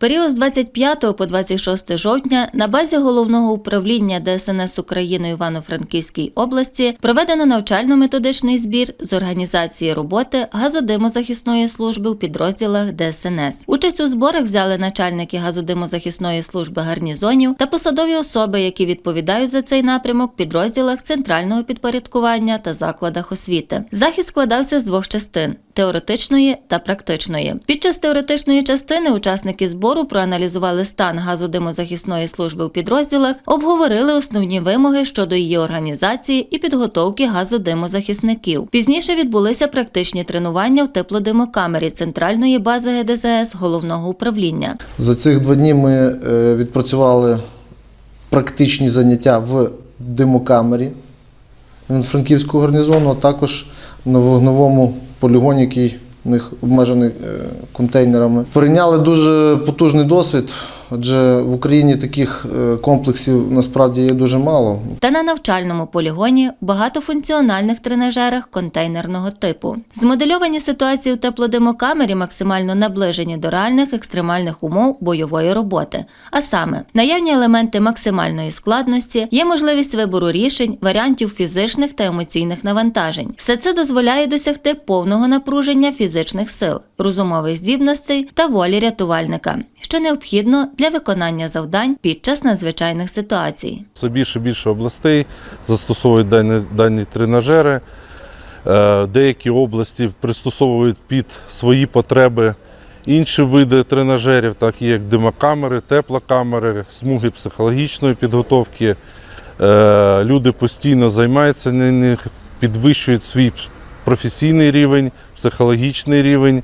Період з 25 по 26 жовтня на базі головного управління ДСНС України Івано-Франківській області проведено навчально-методичний збір з організації роботи газодимозахисної служби в підрозділах ДСНС. Участь у зборах взяли начальники газодимозахисної служби гарнізонів та посадові особи, які відповідають за цей напрямок в підрозділах центрального підпорядкування та закладах освіти. Захід складався з двох частин теоретичної та практичної. Під час теоретичної частини учасники збору проаналізували стан газодимозахисної служби у підрозділах, обговорили основні вимоги щодо її організації і підготовки газодимозахисників. Пізніше відбулися практичні тренування в теплодимокамері центральної бази ГДЗС головного управління. За цих два дні ми е, відпрацювали практичні заняття в димокамері Франківського гарнізону, а також на вогневому полігоні, який них обмежений е, контейнерами. Прийняли дуже потужний досвід, адже в Україні таких е, комплексів насправді є дуже мало. та на навчальному полігоні багатофункціональних тренажерах контейнерного типу. Змодельовані ситуації в теплодимокамері максимально наближені до реальних екстремальних умов бойової роботи. А саме, наявні елементи максимальної складності, є можливість вибору рішень, варіантів фізичних та емоційних навантажень. Все це дозволяє досягти повного напруження фізичних сил, розумових здібностей та волі рятувальника, що необхідно для виконання завдань під час надзвичайних ситуацій. Все більше більше областей застосовують дані, дані тренажери. Е, Деякі області пристосовують під свої потреби інші види тренажерів, такі як димокамери, теплокамери, смуги психологічної підготовки. Е, Люди постійно займаються на них, підвищують свій професійний рівень, психологічний рівень.